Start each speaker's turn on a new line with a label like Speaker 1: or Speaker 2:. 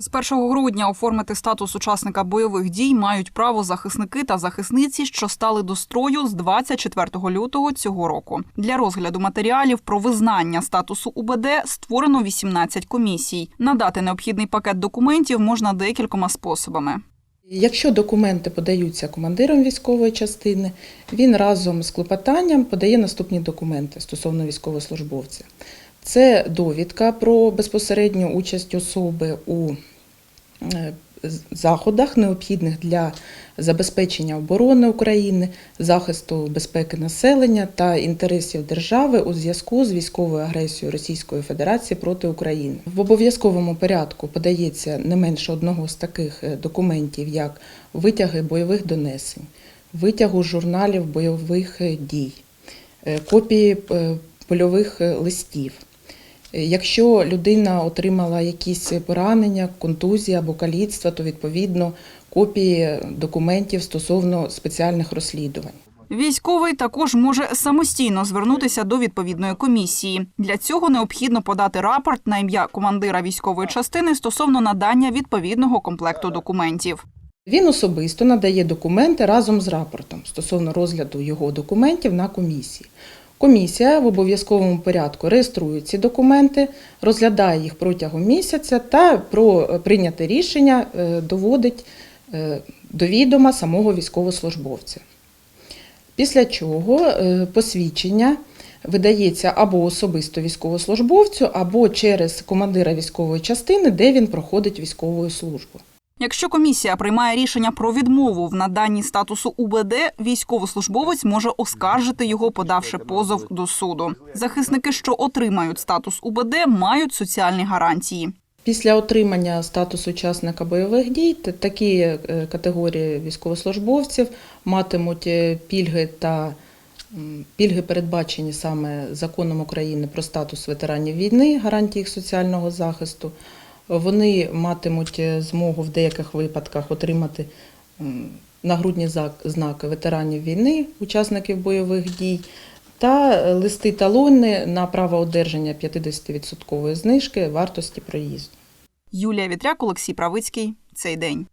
Speaker 1: З 1 грудня оформити статус учасника бойових дій мають право захисники та захисниці, що стали до строю з 24 лютого цього року. Для розгляду матеріалів про визнання статусу УБД створено 18 комісій. Надати необхідний пакет документів можна декількома способами.
Speaker 2: Якщо документи подаються командиром військової частини, він разом з клопотанням подає наступні документи стосовно військовослужбовця. Це довідка про безпосередню участь особи у е, заходах, необхідних для забезпечення оборони України, захисту безпеки населення та інтересів держави у зв'язку з військовою агресією Російської Федерації проти України. В обов'язковому порядку подається не менше одного з таких е, документів, як витяги бойових донесень, витягу журналів бойових е, дій, копії польових листів. Якщо людина отримала якісь поранення, контузії або каліцтва, то відповідно копії документів стосовно спеціальних розслідувань.
Speaker 1: Військовий також може самостійно звернутися до відповідної комісії. Для цього необхідно подати рапорт на ім'я командира військової частини стосовно надання відповідного комплекту документів.
Speaker 2: Він особисто надає документи разом з рапортом стосовно розгляду його документів на комісії. Комісія в обов'язковому порядку реєструє ці документи, розглядає їх протягом місяця та про прийняте рішення е, доводить е, до відома самого військовослужбовця. Після чого е, посвідчення видається або особисто військовослужбовцю, або через командира військової частини, де він проходить військову службу.
Speaker 1: Якщо комісія приймає рішення про відмову в наданні статусу УБД, військовослужбовець може оскаржити його, подавши позов до суду. Захисники, що отримають статус УБД, мають соціальні гарантії.
Speaker 2: Після отримання статусу учасника бойових дій такі е, категорії військовослужбовців матимуть е, пільги та пільги передбачені саме законом України про статус ветеранів війни, гарантії їх соціального захисту. Вони матимуть е, змогу в деяких випадках отримати нагрудні знаки ветеранів війни, учасників бойових дій, та е, листи талони на право одержання 50% знижки вартості проїзду.
Speaker 1: Юлія Вітряк, Олексій Правицький. Цей день.